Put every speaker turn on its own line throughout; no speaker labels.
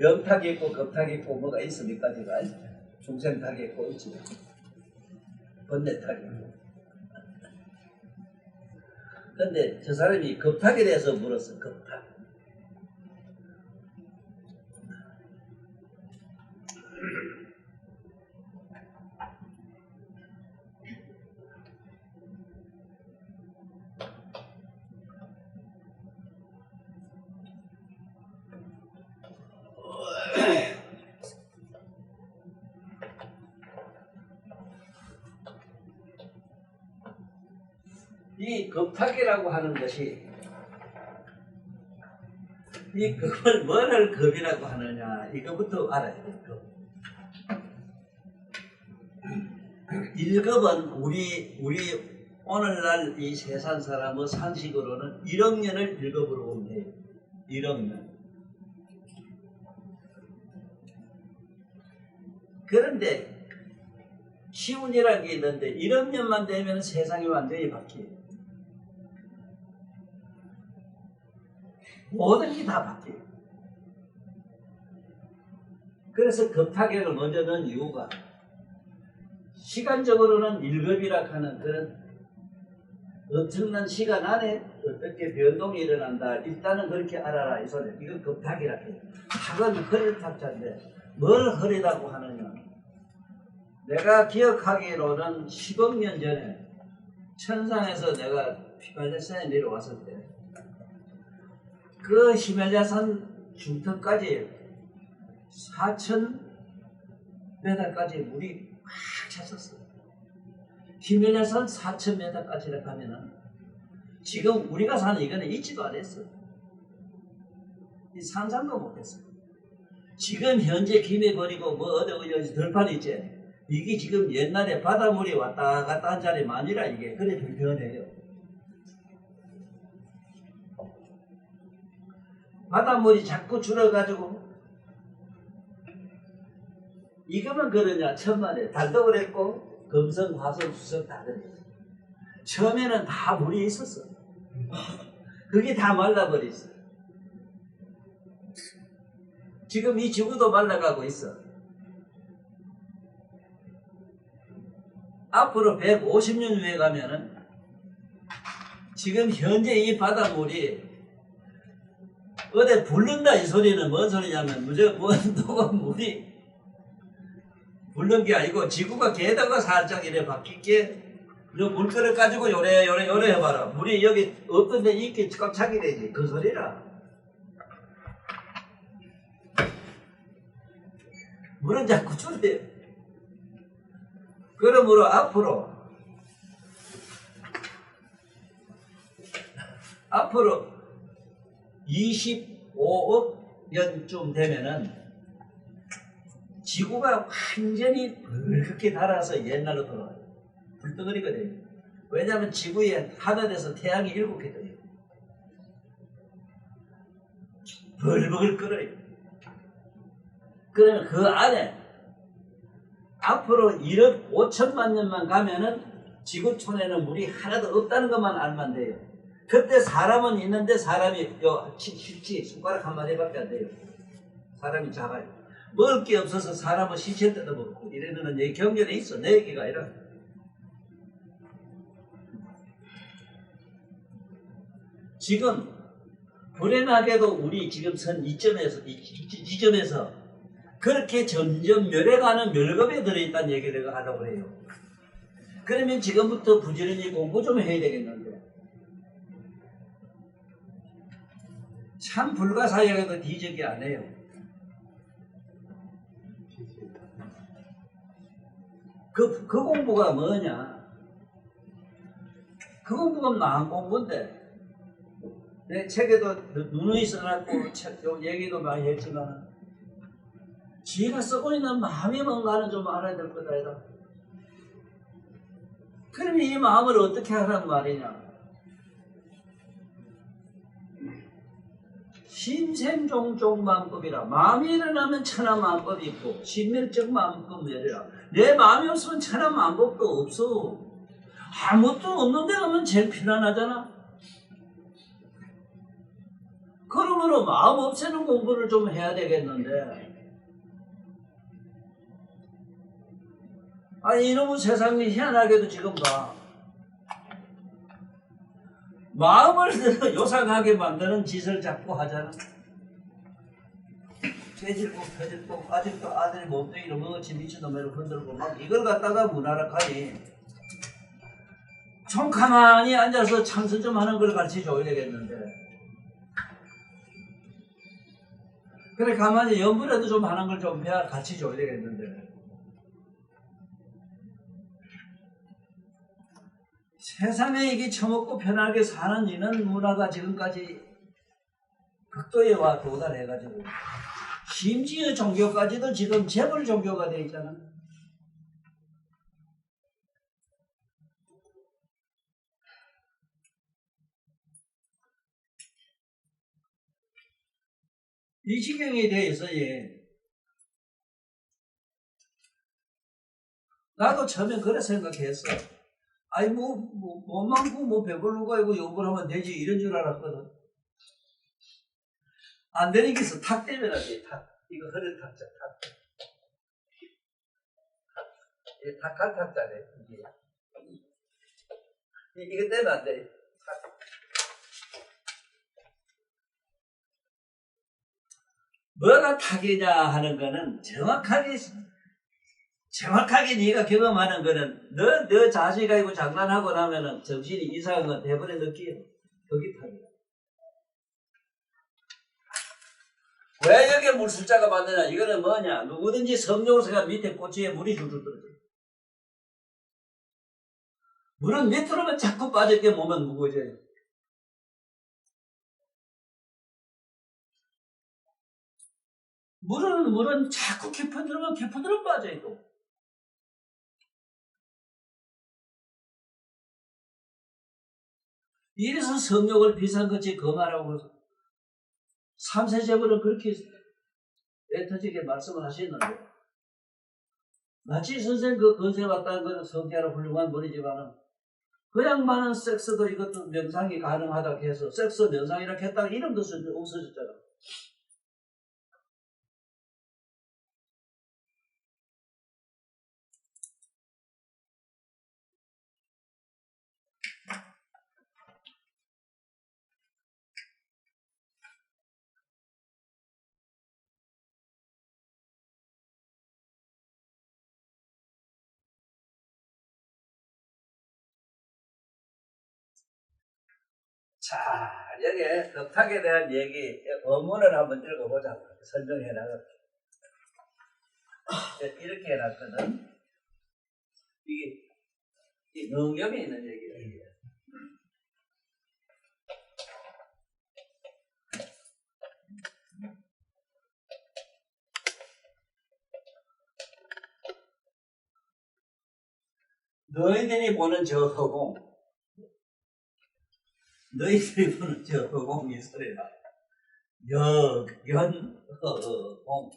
명탁이 있고 급탁이 있고 뭐가 있습니까 제가 중생탁이 있고 있지. 번뇌탁이 있고. 근데 저 사람이 급탁에 대해서 물었어 급탁 이 급탁이라고 하는 것이 이 급을 뭐를 급이라고 하느냐 이거부터 알아야 돼. 급. 1급은 우리 우리 오늘날 이 세상 사람의 상식으로는 1억 년을 1급으로 보면 돼요. 1억 년. 그런데 시운이라는 게 있는데 1억 년만 되면 세상이 완전히 바뀌어요. 게다 바뀌어요. 그래서 급타격을 먼저 넣은 이유가 시간적으로는 1급이라 하는 그런 엄청난 시간 안에 어떻게 변동이 일어난다. 일단은 그렇게 알아라. 이 소리. 이건 급탁이라 해요. 탁은 허리를 탁자인데 뭘 허리라고 하느냐. 내가 기억하기로는 10억 년 전에 천상에서 내가 히말라야산에 내려왔을 때 그 히말라야산 중턱까지 4천 메달까지 물이 꽉 찼었어. 히말라야산 4천 메달까지라 가면은 지금 우리가 사는 이거는 있지도 않았어. 이 상상도 못했어. 지금 현재 김해 버리고 뭐 어디 어디 들판 있지. 이게 지금 옛날에 바닷물이 왔다 갔다 한 자리 만이라 이게 그래 불편해요. 바닷물이 자꾸 줄어가지고 이거만 그러냐 천만에 달도 그랬고 금성, 화성, 수성 다 그래. 처음에는 다 물이 있었어. 그게 다 말라버렸어. 지금 이 지구도 말라가고 있어. 앞으로 150년 후에 가면은 지금 현재 이 바닷물이 어디 불른다 이 소리는 뭔 소리냐면 무조건 누가 물이 불른 게 아니고 지구가 게다가 살짝 이래 바뀌게. 너 물그릇 가지고 요래 요래 요래 해봐라. 물이 여기 없던 데 있게 꽉 차게 되지. 그 소리라. 물은 자꾸 줄어요. 그러므로 앞으로 앞으로 25억 년쯤 되면은 지구가 완전히 붉게 달아서 옛날로 돌아가요. 불덩어리가 돼요. 왜냐하면 지구에 하늘에서 태양이 일곱 개 떠요. 벌벌 끓어요. 그러면 그 안에 앞으로 1억 5천만 년만 가면은 지구촌에는 물이 하나도 없다는 것만 알면 돼요. 그때 사람은 있는데 사람이 요 실지 손가락 한 마디밖에 안 돼요. 사람이 작아요. 먹을 게 없어서 사람은 시체 뜯어 먹고 이래는 얘 경전에 있어. 내 얘기가 아니라. 지금 불행하게도 우리 지금 선 이점에서 이, 이, 이 점에서 그렇게 점점 멸해가는 멸겁에 들어있다는 얘기를 하려고 해요. 그러면 지금부터 부지런히 공부 좀 해야 되겠는데. 참 불가사의하게도 뒤적이 안 해요. 그, 그 공부가 뭐냐? 그 공부가 마음 공부인데, 내 책에도 누누이 써놨고, 책, 요 얘기도 많이 했지만, 지가 쓰고 있는 마음이 뭔가는 좀 알아야 될 거다, 이다. 그럼 이 마음을 어떻게 하란 말이냐? 신생종종 마음법이라 마음이 일어나면 천하 마음법이 있고 신멸적 마음법이라 내 마음이 없으면 천하 마음법도 없어 아무것도 없는 데 가면 제일 편안하잖아 그러므로 마음 없애는 공부를 좀 해야 되겠는데. 아니 이놈의 세상이 희한하게도 지금 봐. 마음을 요상하게 만드는 짓을 자꾸 하잖아. 죄질고 펴질고 아직도 아들이 몸뚱이로 먹었지 미친놈으로 흔들고 막 이걸 갖다가 문화락하니? 좀 가만히 앉아서 참선 좀 하는 걸 가르쳐 줘야 되겠는데. 그래 가만히 연구라도 좀 하는 걸좀 배워 가르쳐 줘야 되겠는데 세상에 이게 처먹고 편하게 사는 이는 문화가 지금까지 극도에 와 도달해가지고 심지어 종교까지도 지금 재벌 종교가 돼 있잖아. 이 지경에 대해서 예. 나도 처음에 그래 생각했어. 아이 뭐, 뭐, 못 많고 뭐 배불르고 아이고 욕을 하면 되지 이런 줄 알았거든. 안 되는 게 있어. 탁 때문에 돼. 탁. 이거 허리 탁자. 탁. 이게 탁한 탁자네. 이게. 이- 이거 때문에 안 돼. 탁. 뭐가 탁이냐 하는 거는 정확하게 정확하게 네가 경험하는 거는 너, 너 자식 가지고 장난하고 나면은 정신이 이상한 건 대번에 느끼요. 거기 탁이야. 왜 여기에 물 숫자가 받느냐? 이거는 뭐냐? 누구든지 생각 밑에 꼬치에 물이 줄줄 떨어져. 물은 밑으로만 자꾸 빠질게 몸은 무거워져요. 물은, 물은 자꾸 깊어들면 깊어들면 빠져요, 이래서 성령을 비싼것이 거마라고 해서 삼세제벌은 그렇게 애터지게 말씀을 하시는데 마치 선생 그 건세 왔다는 것은 성대하라 훌륭한 분이지만은 그 양반은 섹스도 이것도 명상이 가능하다고 해서 섹스 명상이라 했다가 이름도 쓰- 없어졌잖아. 자, 여기 덕탁에 대한 얘기, 어문을 한번 읽어보자. 설명해 나갈게. 이렇게 해놨거든. 이게, 이 능염이 있는 얘기야. 너희들이 보는 저 허공, 너희들이 보는 저 허공이 소리라. 역연 허공.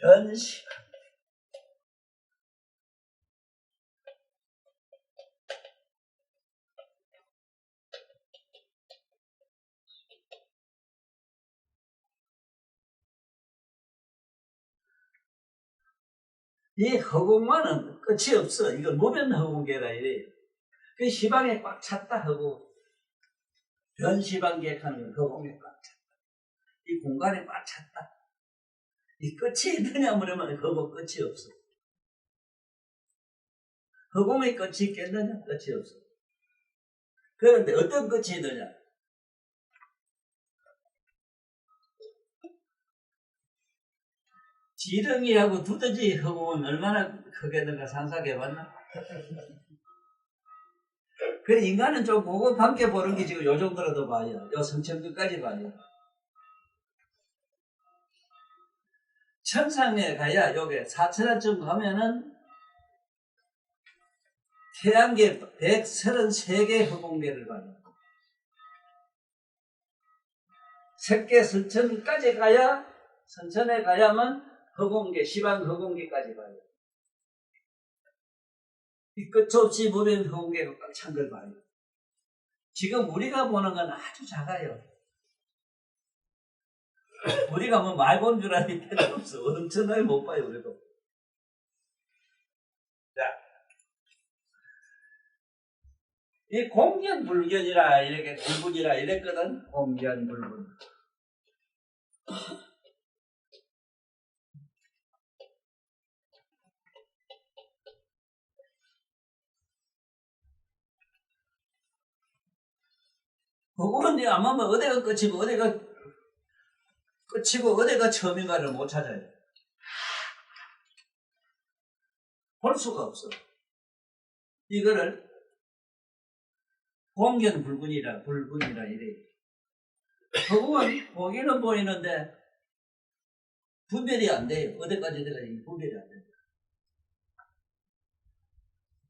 변시. 이 허공만은 끝이 없어. 이거 무변 허공계라 이래. 그 시방에 꽉 찼다 하고 변시방객하는 허공에 꽉 찼다. 이 공간에 꽉 찼다. 이 끝이 있느냐 물으면 허공 끝이 없어. 허공의 끝이 있겠느냐? 끝이 없어. 그런데 어떤 끝이 있느냐? 지렁이하고 두더지 허공은 얼마나 크겠는가 상상해 봤나? 그 인간은 좀 보고 함께 보는 게 지금 요 정도라도 봐요. 요 성천국까지 봐요. 천상에 가야 요게 사천안쯤 가면은 태양계 133개 허공계를 봐요. 색계 선천까지 가야 선천에 가야만 허공계, 시방 허공계까지 봐요. 이 끝없이 무변 허공계가 꽉찬 걸 봐요. 지금 우리가 보는 건 아주 작아요. 우리가 뭐 많이 본줄 아니 필요 없어. 엄청나게 못 봐요, 우리도. 자. 이 공견 불견이라 이렇게 불분이라 이랬거든. 공견 불분. 이제 아마 뭐 어디가 끝이고 어디가 끝이고 어디가 처음인가를 못 찾아요. 볼 수가 없어. 이거를 공견 불분이라 불분이라 이래. 그건 보기는 보이는데 분별이 안 돼요. 어디까지 어디까지 분별이 안 돼요.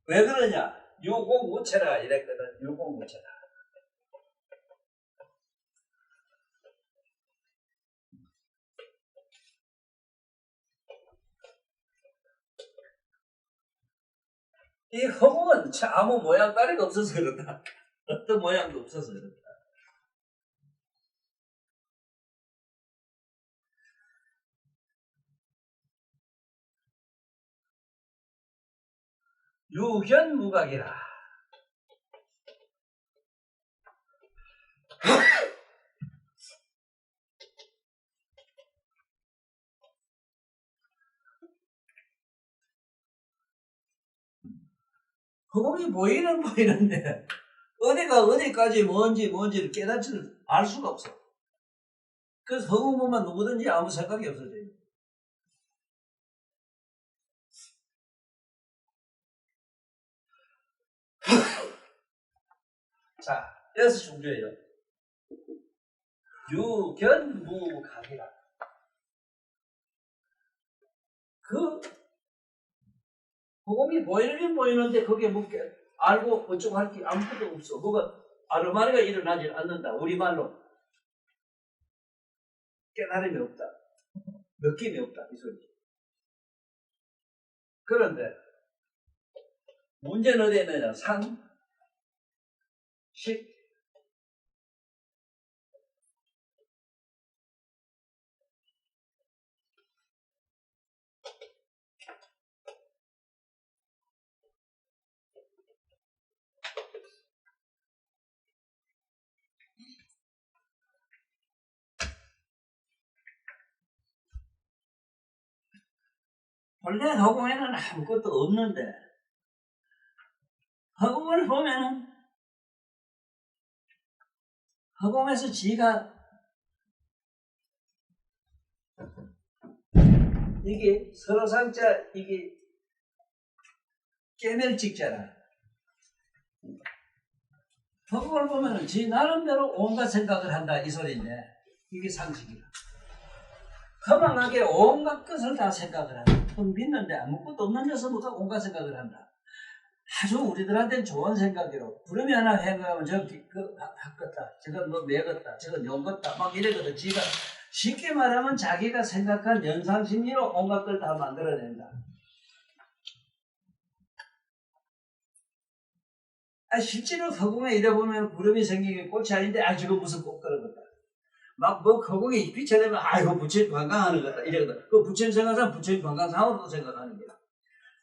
왜 그러냐? 유공무체라 이랬거든. 유공무체라. 이 허공은 참 아무 모양 따리가 없어서 그렇다. 어떤 모양도 없어서 그렇다. 유견무각이라. 허공이 보이는 보이는데 어디가 어디까지 뭔지 뭔지를 깨닫지를 알 수가 없어. 그래서 허공 보면 누구든지 아무 생각이 없어져요. 자, 여기서 중요해요. 유견무각이라. 그 허공이 보이긴 보이는데 그게 뭐 깨- 알고 어쩌고 할 게 아무것도 없어. 뭐가 아르마리가 일어나지 않는다. 우리말로 깨달음이 없다. 느낌이 없다. 이 소리. 그런데 문제는 어디에 있느냐? 상, 식, 원래 허공에는 아무것도 없는데 허공을 보면은 허공에서 지가 이게 서로상자 이게 깨멜 찍잖아. 허공을 보면은 지 나름대로 온갖 생각을 한다 이 소리인데 이게 상식이야. 허망하게 온갖 것을 다 생각을 한다. 돈 믿는데 아무것도 없는 녀석부터 온갖 생각을 한다. 아주 우리들한테는 좋은 생각이로 구름이 하나 행하면 저 기- 그 바꿨다. 저건 뭐 매겼다. 저건 용것다. 막 이러거든. 지가 쉽게 말하면 자기가 생각한 연상심리로 온갖 걸 다 만들어낸다. 아 실제로 허공에 이래 보면 구름이 생긴 게 꽃이 아닌데 아 저거 무슨 꽃 그런 거다 막뭐 허공에 잎이 쳐내면 아 이거 부처님 관광하는 거다 이러거든 그 부처님 생각하면 부처님 관광상으로도 생각하는 거야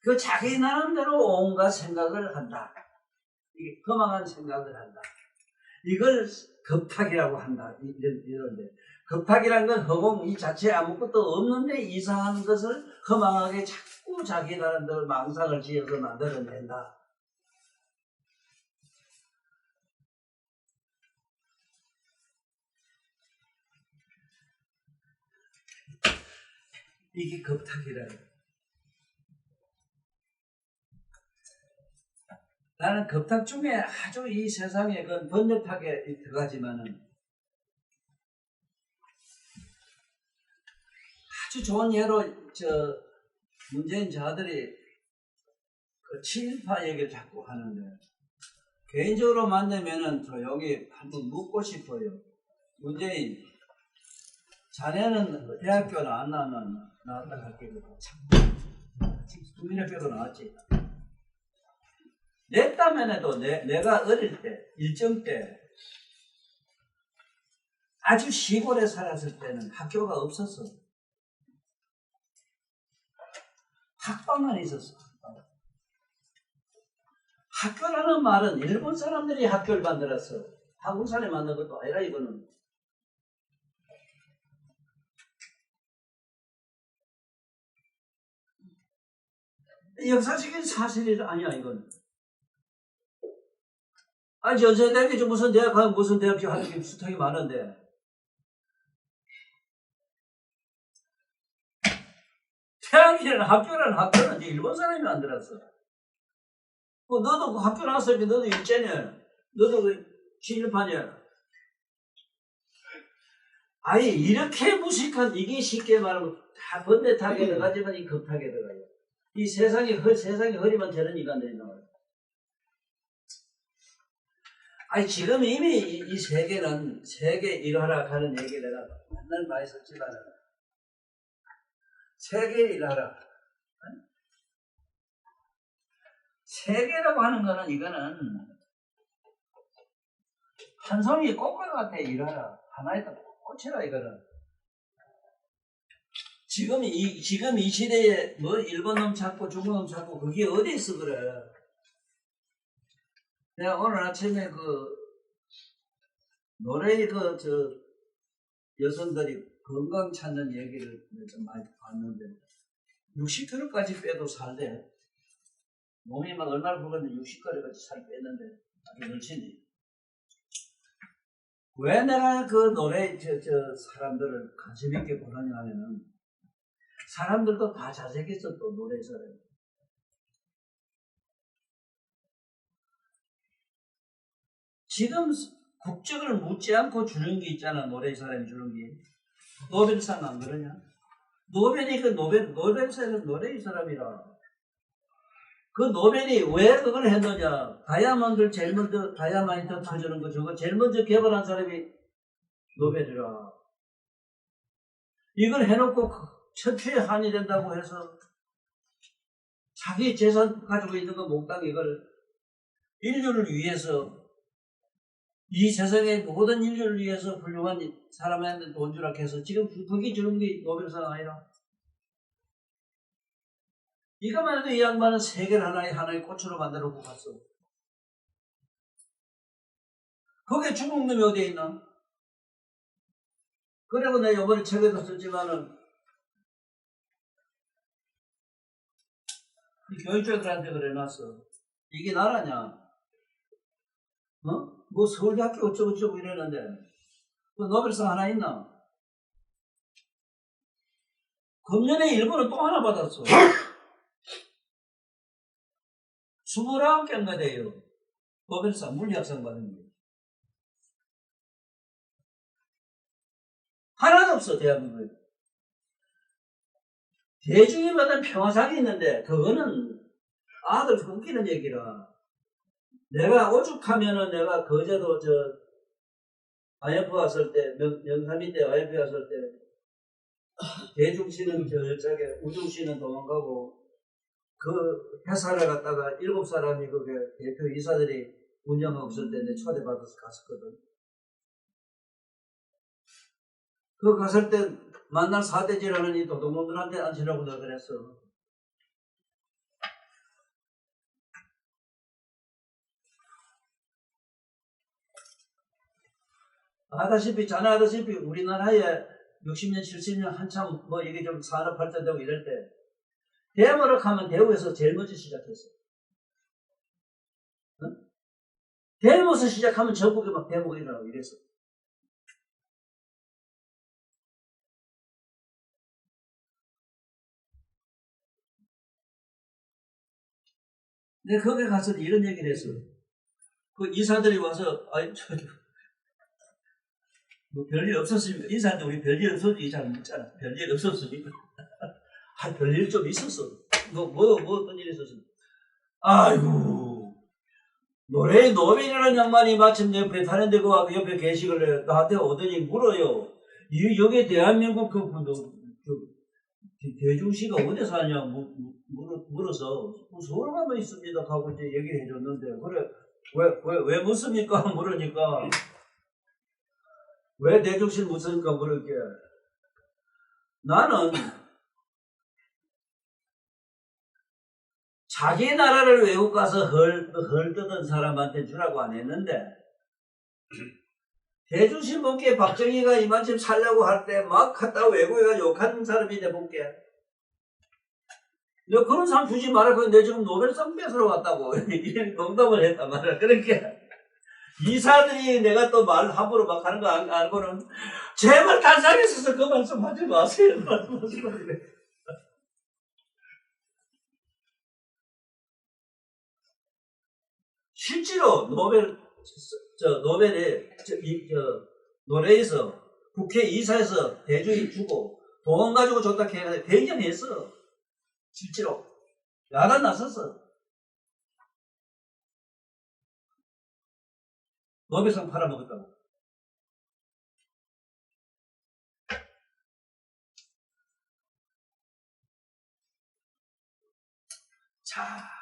그 자기 나름대로 온갖 생각을 한다. 이게 허망한 생각을 한다. 이걸 급학이라고 한다. 이- 이런, 이런데. 급학이란 건 허공 이 자체에 아무것도 없는데 이상한 것을 허망하게 자꾸 자기 나름대로 망상을 지어서 만들어낸다. 이게 급탁이라는 거야. 나는 급탁 중에 아주 이 세상에 그 번듯하게 들어가지만은 아주 좋은 예로 저 문재인 저 아들이 그 친일파 얘기를 자꾸 하는데 개인적으로 만나면은 저 여기 한번 묻고 싶어요. 문재인 자네는 대학교 나안 나면 나왔다 갈게 참 국민학교도 나왔지. 내 땀에도 내, 내가 어릴 때 일정 때 아주 시골에 살았을 때는 학교가 없었어. 학방만 있었어. 학교라는 말은 일본 사람들이 학교를 만들었어. 한국 사람이 만든 것도 아니라 이거는. 역사적인 사실이 아니야 이건. 아니 연세대학교 무슨 대학 가면 무슨 대학교 하는 게 수탁이 많은데. 대학이라는 학교라는 학교는 일본 사람이 만들었어. 뭐 너도 그 학교 나왔으니까 너도 일제냐? 너도 그 친일파냐? 아니 이렇게 무식한 이게 쉽게 말하면 다 번뇌 타게 들어가지만 이 급하게 들어가요. 이 세상에 허 세상에 허리만 저런 인간들이 나와요. 아니 지금 이미 이, 이 세계는 세계 일하라 하는 얘기 내가 맨날 많이 썼지만 세계 일하라. 세계라고 하는 거는 이거는 한 송이 꽃과 같아 일하라. 하나에다 꽂히라 이거는. 지금 이 지금 이 시대에 뭐 일본 놈 찾고 중국 놈 찾고 그게 어디 있어 그래. 내가 오늘 아침에 그 노래 그저 여성들이 건강 찾는 얘기를 좀 많이 봤는데 60kg까지 빼도 살대. 몸이 막 얼마나 굵었는데 60kg까지 살 뺐는데 아주 열심히. 왜 내가 그 노래 저, 저 사람들을 관심 있게 보느냐 하면은 사람들도 다 잘생겼어 또 노래 사람. 지금 국적을 묻지 않고 주는 게 있잖아 노래 사람이 주는 게 노벨상 안 그러냐? 노벨이 그 노벨 노벨상은 노래의 사람이라 그 노벨이 왜 그걸 했느냐 다이아몬드를 제일 먼저 다이아몬드 터주는 거 저거 제일 먼저 개발한 사람이 노벨이라 이걸 해놓고 천추에 한이 된다고 해서 자기 재산 가지고 있는 거 몽땅 이걸 인류를 위해서 이 세상의 모든 인류를 위해서 훌륭한 사람한테 돈 주라 해서 지금 그게 주는 게 노벨상 아니라 이것만 해도 이 양반은 세계를 하나의 하나의 꽃으로 만들어 놓고 갔어. 거기에 중국 놈이 어디에 있나? 그리고 내가 이번에 책에도 썼지만은 교육자들한테 그래 놨어. 이게 나라냐? 어? 뭐 서울대학교 어쩌고저쩌고 이러는데 그 노벨상 하나 있나? 금년에 일본은 또 하나 받았어. 29개인가 돼요. 노벨상 물리학상 받은 게. 하나도 없어, 대한민국에. 대중이 받은 평화상이 있는데, 그거는 아들 웃기는 얘기라. 내가 오죽하면은 내가 거제도 저 IF 왔을 때, 명, 명삼이 때 IF 왔을 때, 대중 씨는 저 저게 우중 씨는 도망가고 그 회사를 갔다가 일곱 사람이 그게 대표 이사들이 운영하고 있을 때 내 초대받아서 갔었거든. 그 갔을 때 만날 사대지라는 이 도둑놈들한테 앉으라고 내가 그랬어. 아다시피 잘 아다시피 우리나라에 60년, 70년 한참 뭐 이게 좀 산업 발전되고 이럴 때 대모를 하면 대우에서 제일 먼저 시작했어. 어? 대모에서 시작하면 전국에 막 대모가 일어나고 이랬어. 내가 거기 가서 이런 얘기를 했어. 그 이사들이 와서, 아이, 저, 뭐 별일 없었습니까? 인사한테 우리 별일 없었지. 별일 없었습니까? 아, 별일 좀 있었어. 뭐, 뭐, 뭐 어떤 일이 있었어? 아이고. 노래 노벨이라는 양반이 마침 옆에 타는 데고 와서 옆에 해. 나한테 오더니 물어요. 이, 여기 대한민국 그, 그, 그, 대중시가 어디 사냐 물어서 서울 가면 있습니다 하고 이제 얘기를 해줬는데 그래 왜왜왜 묻습니까? 물으니까. 왜 대중실 묻으니까? 물을게. 나는 자기 나라를 외국 가서 헐, 헐 뜯은 사람한테 주라고 안 했는데 본게 박정희가 이만큼 살려고 할 때 막 갔다 외국에 가 욕하는 사람이 내 본게 너 그런 사람 주지 말라고 내 지금 노벨상 뺏으러 왔다고. 농담을 했단 말이야. 그러니까 이사들이 내가 또 말 함부로 막 하는 거 알- 알고는 제발 단상에 서서 그 말씀 하지 마세요. 실제로 노벨 저 노벨에 저, 이, 저 노래에서 국회 이사에서 대주인 주고 돈 가지고 줬다 해서 배경했어. 실제로. 야단 나섰어. 노벨상 팔아먹었다고. 자